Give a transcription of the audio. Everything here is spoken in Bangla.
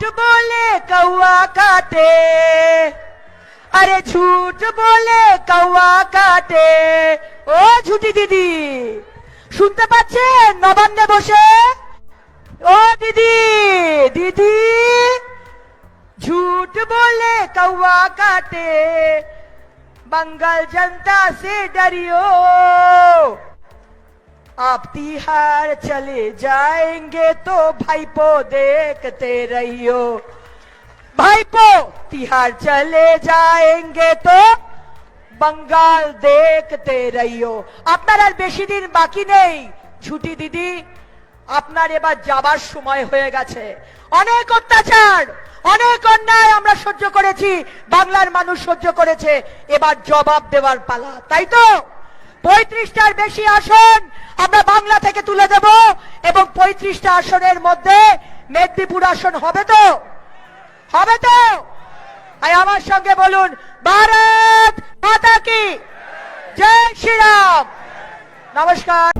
बोले कौआ काटे আরে ঝুট বলে কৌয়া কাটে ও ঝুটি দিদি শুনতে পাচ্ছেন নবান্নে বসে ও দিদি দিদি झूठ बोले कौआ काटे बंगाल जनता से डरियो आप तिहार चले जाएंगे तो भाईपो देखते रहियो भाईपो तिहार चले जाएंगे तो बंगाल देखते रहियो আপনার আর বেশি দিন বাকি নেই ছুটি দিদি আপনার এবার যাবার সময় হয়ে গেছে অনেক অত্যাচার অনেক অন্যায় আমরা সহ্য করেছি বাংলার মানুষ সহ্য করেছে এবার জবাব দেওয়ার পালা তাই তো পঁয়ত্রিশটার বেশি আসন আমরা বাংলা থেকে তুলে দেব এবং পঁয়ত্রিশটা আসনের মধ্যে মেদিনীপুর আসন হবে তো? হবে তো? আমার সঙ্গে বলুন, ভারত মাতা কি? জয় শ্রীরাম। নমস্কার।